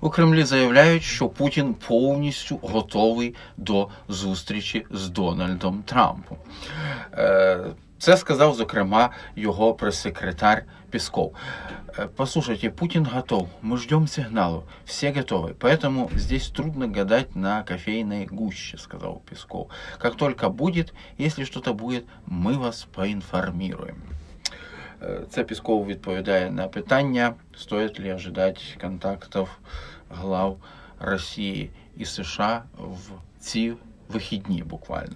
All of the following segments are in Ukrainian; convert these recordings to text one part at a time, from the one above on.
У Кремлі заявляють, що Путін повністю готовий до зустрічі з Дональдом Трампом. Е, Це сказав, зокрема, його прес-секретар Песков. Э, Послушайте, Путин готов, мы ждем сигналу, все готовы, поэтому здесь трудно гадать на кофейной гуще, сказал Песков. Как только будет, если что-то будет, мы вас поинформируем. Е, Це Пісков відповідає на питання, стоїть ли ожидати контактів глав Росії і США в ці вихідні буквально.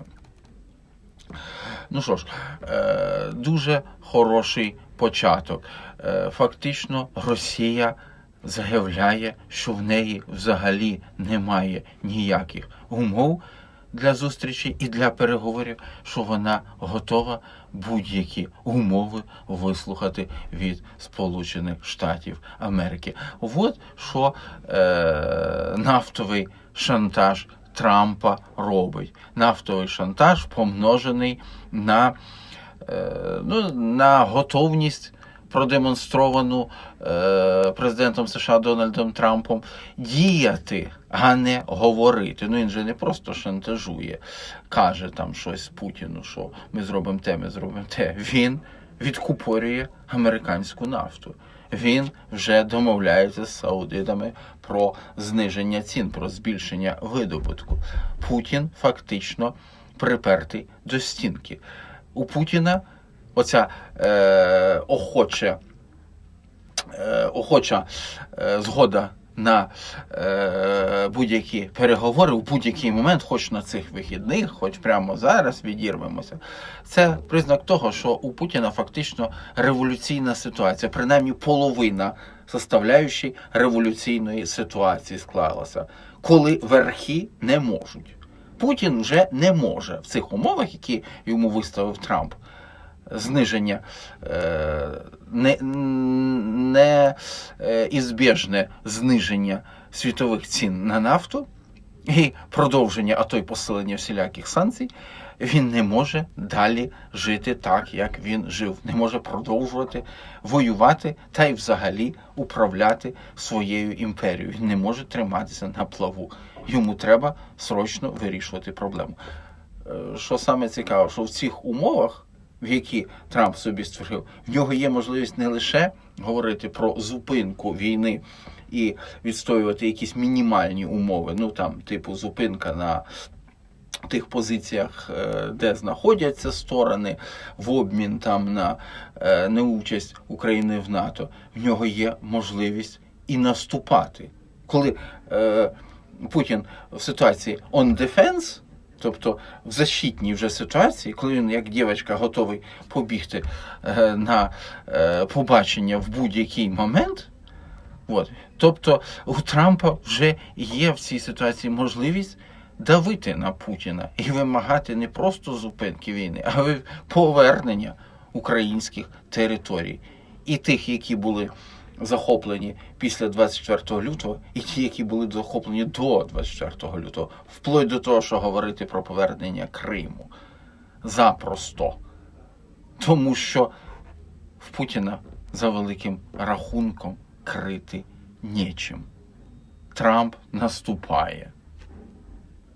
Ну що ж, е, дуже хороший початок. Е, Фактично, Росія заявляє, що в неї взагалі немає ніяких умов для зустрічі і для переговорів, що вона готова будь-які умови вислухати від Сполучених Штатів Америки. От що е, нафтовий шантаж Трампа робить. Нафтовий шантаж помножений на, е, ну, на готовність. Продемонстровану е, президентом США Дональдом Трампом діяти, а не говорити. Ну він же не просто шантажує, каже там щось Путіну, що ми зробимо те, ми зробимо те. Він відкупорює американську нафту. Він вже домовляється з саудитами про зниження цін, про збільшення видобутку. Путін фактично припертий до стінки. У Путіна оця е, охоче, е, охоча е, згода на е, будь-які переговори в будь-який момент, хоч на цих вихідних, хоч прямо зараз відірвемося. Це признак того, що у Путіна фактично революційна ситуація, принаймні половина составляючої революційної ситуації склалася, коли верхи не можуть. Путін вже не може в цих умовах, які йому виставив Трамп, зниження е, не, не е, ізбіжне зниження світових цін на нафту і продовження, а то й посилення всіляких санкцій, він не може далі жити так, як він жив, не може продовжувати воювати та й взагалі управляти своєю імперією. Він не може триматися на плаву. Йому треба срочно вирішувати проблему. Е, Що саме цікаво, що в цих умовах, в які Трамп собі створив, в нього є можливість не лише говорити про зупинку війни і відстоювати якісь мінімальні умови, ну там, типу, зупинка на тих позиціях, е, де знаходяться сторони, в обмін там на е, неучасть України в НАТО, в нього є можливість і наступати. Коли е, Путін в ситуації on defense, тобто в защитній вже ситуації, коли він як дівчинка готовий побігти е, на е, побачення в будь-який момент. От. Тобто у Трампа вже є в цій ситуації можливість давити на Путіна і вимагати не просто зупинки війни, а й повернення українських територій. І тих, які були захоплені після 24 лютого, і ті, які були захоплені до 24 лютого, вплоть до того, що говорити про повернення Криму. Запросто. Тому що в Путіна за великим рахунком крити нічим. Трамп наступає.